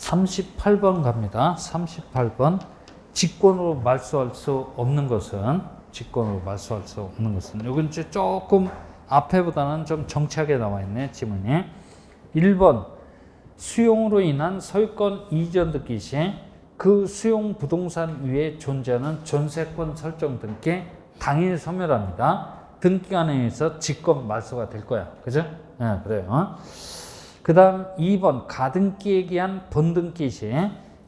38번 갑니다. 38번. 직권으로 말소할 수 없는 것은 직권으로 말소할 수 없는 것은 이건 이제 조금 앞에보다는 좀 정치하게 나와 있네 지문이 1번 수용으로 인한 소유권 이전 등기 시 그 수용 부동산 위에 존재하는 전세권 설정 등기 당일 소멸합니다. 등기관에 의해서 직권 말소가 될 거야. 그죠? 예, 그래요. 그 다음 2번 가등기에 기한 번등기 시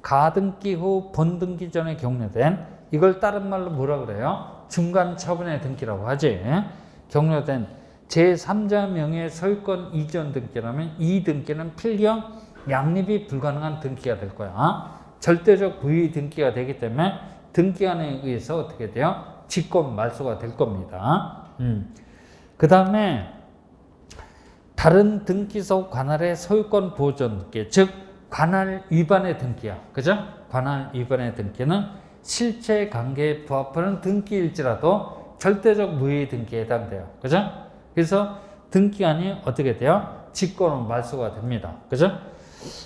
가등기 후 번등기 전에 경료된 이걸 다른 말로 뭐라 그래요? 중간 처분의 등기라고 하지. 경료된 제3자 명의 소유권 이전 등기라면 이 등기는 필경 양립이 불가능한 등기가 될 거야. 절대적 부의 등기가 되기 때문에 등기관에 의해서 어떻게 돼요? 직권 말소가 될 겁니다. 음. 그 다음에 다른 등기소 관할의 소유권 보존 등기, 즉 관할 위반의 등기야. 그죠? 관할 위반의 등기는 실체 관계에 부합하는 등기일지라도 절대적 무효의 등기에 해당돼요. 그죠? 그래서 등기관이 어떻게 돼요? 직권으로 말소가 됩니다. 그죠?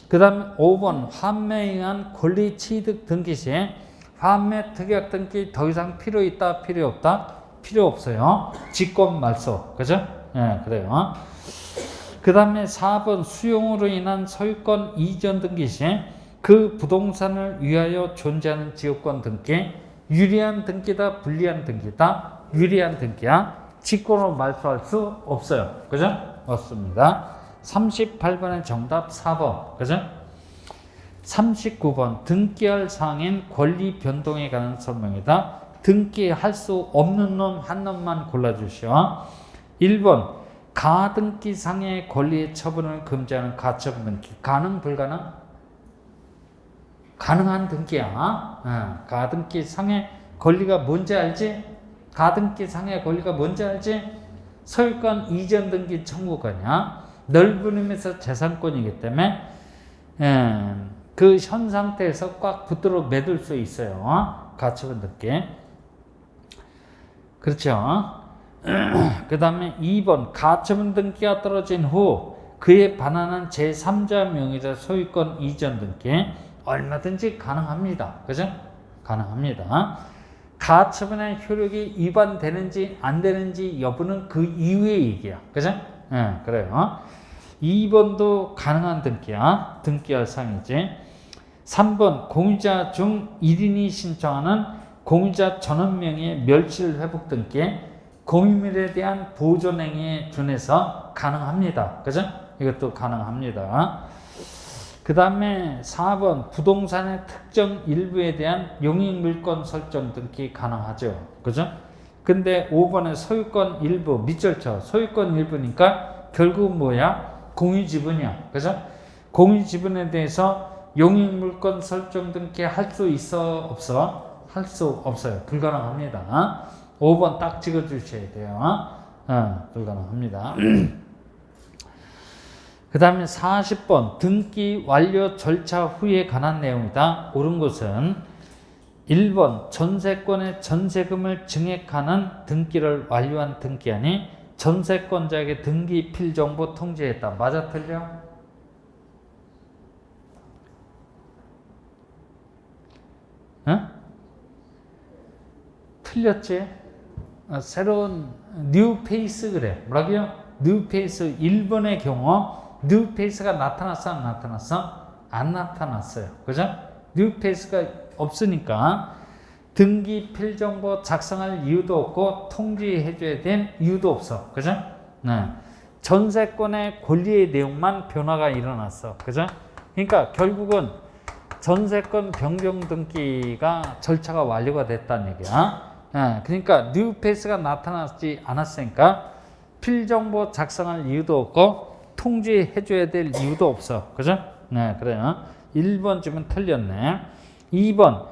그 다음에 5번 환매에 의한 권리 취득 등기 시 환매 특약 등기 더 이상 필요 있다 필요 없다 필요 없어요. 직권 말소. 그죠? 예, 네, 그래요. 그 다음에 4번 수용으로 인한 소유권 이전 등기 시그 부동산을 위하여 존재하는 지역권 등기 유리한 등기다 불리한 등기다 유리한 등기야 직권으로 말소할 수 없어요. 그죠? 없습니다. 38번의 정답 4번. 그죠? 39번 등기할 사항인 권리 변동에 관한 설명이다. 등기할 수 없는 놈 한 놈만 골라주시오. 1번 가등기상의 권리의 처분을 금지하는 가처분 등기 가능 불가능? 가능한 등기야 어, 가등기상의 권리가 뭔지 알지? 가등기상의 권리가 뭔지 알지? 소유권 이전 등기 청구권이야 넓은 의미에서 재산권이기 때문에 예, 그현 상태에서 꽉 붙도록 매둘 수 있어요 어? 가처분 등기 그렇죠 그 다음에 2번 가처분 등기가 떨어진 후 그에 반하는 제3자 명의자 소유권 이전 등기 얼마든지 가능합니다. 그죠? 가능합니다. 가처분의 효력이 위반되는지 안 되는지 여부는 그 이후의 얘기야. 그죠? 예, 네, 그래요. 2번도 가능한 등기야. 등기할 사항이지. 3번 공유자 중 1인이 신청하는 공유자 전원명의 멸실 회복 등기 공유물에 대한 보존행위에 준해서 가능합니다. 그죠? 이것도 가능합니다. 그 다음에 4번 부동산의 특정 일부에 대한 용익물권 설정 등기 가능하죠. 그죠? 근데 5번에 소유권 일부 밑절쳐 소유권 일부니까 결국 뭐야? 공유 지분이야. 그죠? 공유 지분에 대해서 용익물권 설정 등기 할 수 있어? 없어? 할 수 없어요. 불가능합니다. 5번 딱 찍어주셔야 돼요. 어, 불가능합니다. 그 다음에 40번 등기 완료 절차 후에 관한 내용이다. 옳은 것은 1번 전세권의 전세금을 증액하는 등기를 완료한 등기안이 전세권자에게 등기 필정보 통지했다. 맞아 틀려? 어? 틀렸지? 어, 새로운 뉴 페이스 그래. 뭐라고요? 뉴 페이스 1번의 경우 뉴 페이스가 나타났어 안 나타났어? 안 나타났어요. 그죠? 뉴 페이스가 없으니까 등기 필 정보 작성할 이유도 없고 통지해 줘야 된 이유도 없어. 그죠? 네. 전세권의 권리의 내용만 변화가 일어났어. 그죠? 그러니까 결국은 전세권 변경 등기가 절차가 완료가 됐다는 얘기야. 네. 그러니까 뉴 페이스가 나타나지 않았으니까 필정보 작성할 이유도 없고 통지해 줘야 될 이유도 없어. 그죠? 네, 그래요. 1번쯤은 틀렸네. 2번.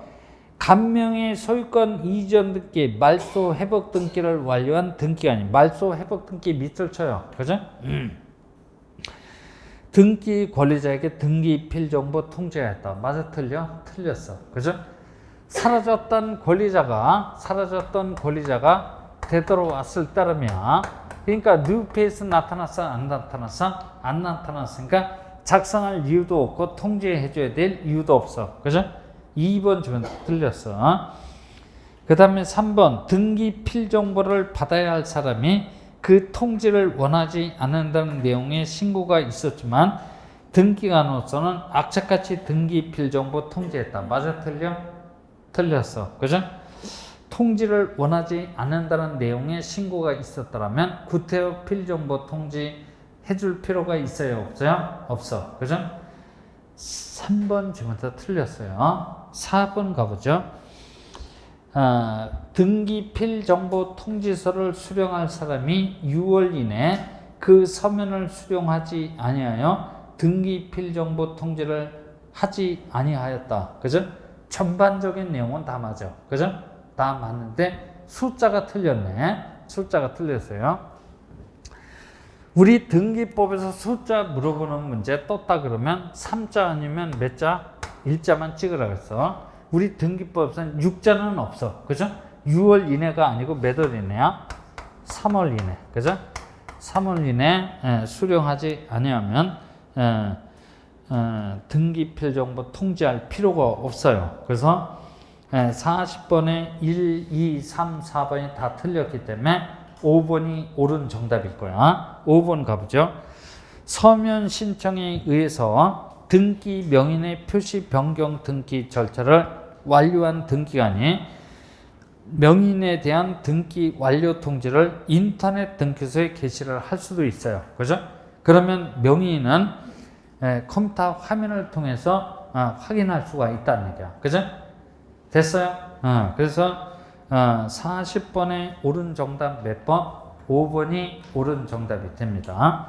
감명의 소유권 이전 등기, 말소 회복 등기를 완료한 등기관이 말소 회복 등기 밑을 쳐요. 그죠? 음. 등기 권리자에게 등기 필정보 통지했다. 맞아 틀려? 틀렸어. 그죠? 사라졌던 권리자가 사라졌던 권리자가 되돌아왔을 따르면 그러니까 뉴페이스 나타났어? 안 나타났어? 안 나타났으니까 작성할 이유도 없고 통지해줘야 될 이유도 없어. 그죠? 2번 주면 틀렸어. 그 다음에 3번 등기 필 정보를 받아야 할 사람이 그 통지를 원하지 않는다는 내용의 신고가 있었지만 등기관으로서는 악착같이 등기 필 정보 통지했다. 맞아 틀려? 틀렸어. 그죠? 통지를 원하지 않는다는 내용의 신고가 있었더라면 구태여 필정보 통지 해줄 필요가 있어요? 없어요? 없어. 그죠? 3번 지금부터 틀렸어요. 4번 가보죠. 아, 등기 필정보 통지서를 수령할 사람이 6월 이내 그 서면을 수령하지 아니하여 등기 필정보 통지를 하지 아니하였다. 그죠? 전반적인 내용은 다 맞아. 그죠? 다 맞는데 숫자가 틀렸네. 숫자가 틀렸어요. 우리 등기법에서 숫자 물어보는 문제 떴다 그러면 3자 아니면 몇 자? 1자만 찍으라 그랬어. 우리 등기법에서는 6자는 없어. 그죠? 6월 이내가 아니고 몇 월 이내야? 3월 이내. 그죠? 3월 이내 에, 수령하지 아니하면 에, 어, 등기필 정보 통지할 필요가 없어요. 그래서 예, 40번에 1, 2, 3, 4번이 다 틀렸기 때문에 5번이 옳은 정답일 거야. 5번 가보죠. 서면 신청에 의해서 등기 명인의 표시 변경 등기 절차를 완료한 등기관이 명인에 대한 등기 완료 통지를 인터넷 등기소에 게시를 할 수도 있어요. 그죠? 그러면 명인은 예, 컴퓨터 화면을 통해서 어, 확인할 수가 있다는 얘기야. 그죠? 됐어요? 어, 그래서 어, 40번의 옳은 정답 몇 번? 5번이 옳은 정답이 됩니다.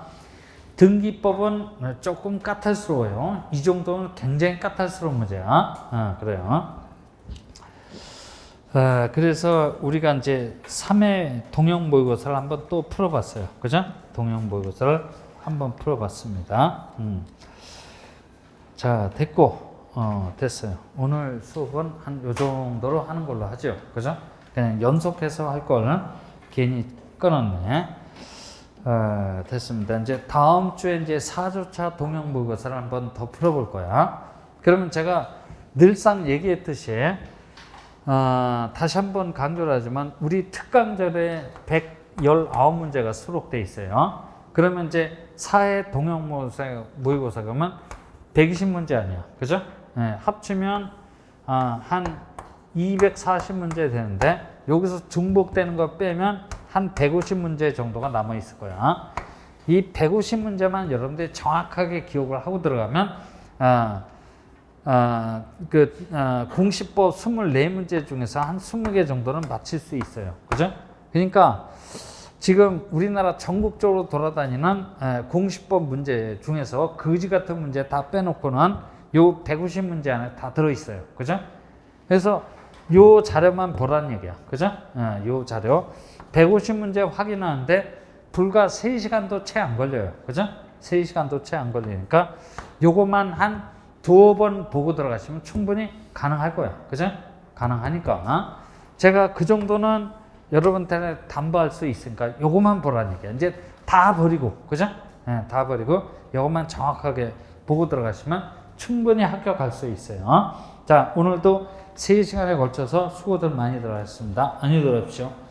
등기법은 조금 까탈스러워요. 이 정도는 굉장히 까탈스러운 문제야. 어, 그래요. 어, 그래서 우리가 이제 3회 동형 모의고사를 한번 또 풀어봤어요. 그죠? 동형 모의고사를 한번 풀어봤습니다. 음. 자, 됐고. 어, 됐어요. 오늘 수업은 한 요 정도로 하는 걸로 하죠. 그죠? 그냥 연속해서 할 거는 괜히 끊었네. 어, 됐습니다. 이제 다음 주에 이제 4조차 동형 모의고사를 한번 더 풀어볼 거야. 그러면 제가 늘상 얘기했듯이 어, 다시 한번 강조를 하지만 우리 특강절에 119문제가 수록돼 있어요. 그러면 이제 4회 동형 모의고사, 모의고사 그러면 120문제 아니야. 그죠? 네, 합치면 아, 한 240문제 되는데 여기서 중복되는 거 빼면 한 150문제 정도가 남아 있을 거야. 이 150문제만 여러분들이 정확하게 기억을 하고 들어가면 아, 아, 그 아, 공시법 24문제 중에서 한 20개 정도는 맞힐 수 있어요. 그죠? 그러니까 지금 우리나라 전국적으로 돌아다니는 에, 공시법 문제 중에서 거지 같은 문제 다 빼놓고는 요 150 문제 안에 다 들어있어요. 그죠? 그래서 요 자료만 보라는 얘기야. 그죠? 어, 요 자료. 150 문제 확인하는데 불과 3시간도 채 안 걸려요. 그죠? 3시간도 채 안 걸리니까 요거만 한 두어 번 보고 들어가시면 충분히 가능할 거야. 그죠? 가능하니까. 어? 제가 그 정도는 여러분한테 담보할 수 있으니까 요거만 보라는 얘기야. 이제 다 버리고. 그죠? 예, 다 버리고 요것만 정확하게 보고 들어가시면 충분히 합격할 수 있어요. 자, 오늘도 3시간에 걸쳐서 수고들 많이 들어갔습니다. 안녕히 들어십시오.